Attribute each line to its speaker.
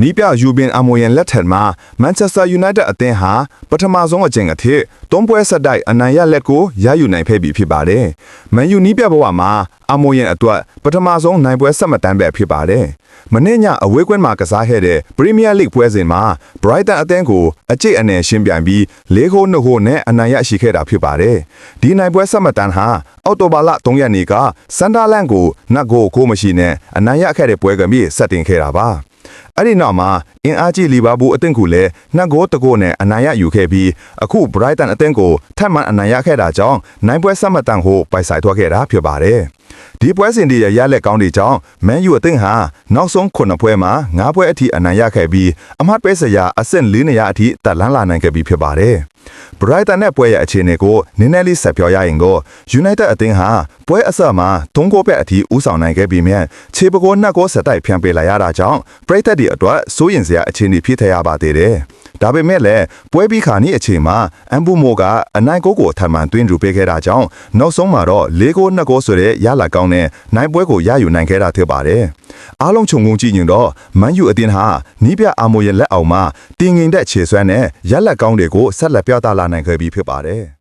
Speaker 1: နီးပြယူဘင်အမိုယန်လက်ထက်မှာမန်ချက်စတာယူနိုက်တက်အသင်းဟာပထမဆုံးအကြိမ်အဖြစ်သုံးပွဲဆက်တိုက်အနိုင်ရလက်ကိုရယူနိုင်ခဲ့ပြီဖြစ်ပါတယ်။မန်ယူနီးပြဘဝမှာအမိုယန်အတွက်ပထမဆုံးနိုင်ပွဲဆက်မတန်းပဲဖြစ်ပါတယ်။မနေ့ညအဝေးကွင်းမှာကစားခဲ့တဲ့ပရီးမီးယားလိဂ်ပွဲစဉ်မှာဘရိုက်တန်အသင်းကိုအကျိတ်အနေရှင်းပြိုင်ပြီး၄ဂိုး၂ဂိုးနဲ့အနိုင်ရရှိခဲ့တာဖြစ်ပါတယ်။ဒီနိုင်ပွဲဆက်မတန်းဟာအော်တိုဘာလ3ရက်နေ့ကစန်ဒါလန်ကိုနှက်ဂိုးကိုမရှိနဲ့အနိုင်ရခဲ့တဲ့ပွဲကမြစ်ဆက်တင်ခဲ့တာပါ။ အဲ့ဒီနောက်မှာအင်အားကြီးလီဗာပူးအသင်းကလည်းနှစ်ဂိုးတစ်ဂိုးနဲ့အနိုင်ရယူခဲ့ပြီးအခုဘရိုက်တန်အသင်းကိုထပ်မံအနိုင်ရခဲ့တာကြောင့်နိုင်ပွဲဆက်မတန်ကိုပိုက်ဆိုင်ထွက်ခဲ့တာဖြစ်ပါတယ်။ဒီပွဲစဉ်တွေရဲ့ရလက်ကောင်းတွေကြောင့်မန်ယူအသင်းဟာနောက်ဆုံး9ပွဲမှာ9ပွဲအထိအနိုင်ရခဲ့ပြီးအမှတ်ပေးစရာအဆင့်4နေရာအထိတက်လန်းလာနိုင်ခဲ့ပြီးဖြစ်ပါတယ်။ ဘရိုက်တန်နဲ့ပွဲရဲ့အခြေအနေကိုနည်းနည်းလေးဆက်ပြောရရင်ကိုယူနိုက်တက်အသင်းဟာပွဲအစမှာသုံးဂိုးပဲအထိဦးဆောင်နိုင်ခဲ့ပြီးမြဲခြေပကိုနှစ်ဂိုးဆက်တိုက်ဖျံပေးလိုက်ရတာကြောင့်ပရိသတ်တွေအတွက်စိုးရင်စရာအခြေအနေဖြစ်ထရပါသေးတယ်။ ဒါပေမဲ့လည်းပွဲပြီးခါနီးအချိန်မှာအမ်ဘူမိုကအနိုင်ဂိုးကိုထပ်မံတွင်းထူပေးခဲ့တာကြောင့်နောက်ဆုံးမှာတော့၄ဂိုး၂ဂိုးဆိုတဲ့ရလာကောင်းတဲ့နိုင်ပွဲကိုရယူနိုင်ခဲ့တာဖြစ်ပါတယ်။အားလုံးခြုံငုံကြည့်ရင်တော့မန်ယူအသင်းဟာနီးပြအာမိုရဲ့လက်အောက်မှာတင်းငင်တဲ့ခြေစွမ်းနဲ့ရက်လက်ကောင်းတွေကိုဆက်လက်ပြသလာနိုင်ခဲ့ပြီးဖြစ်ပါတယ်။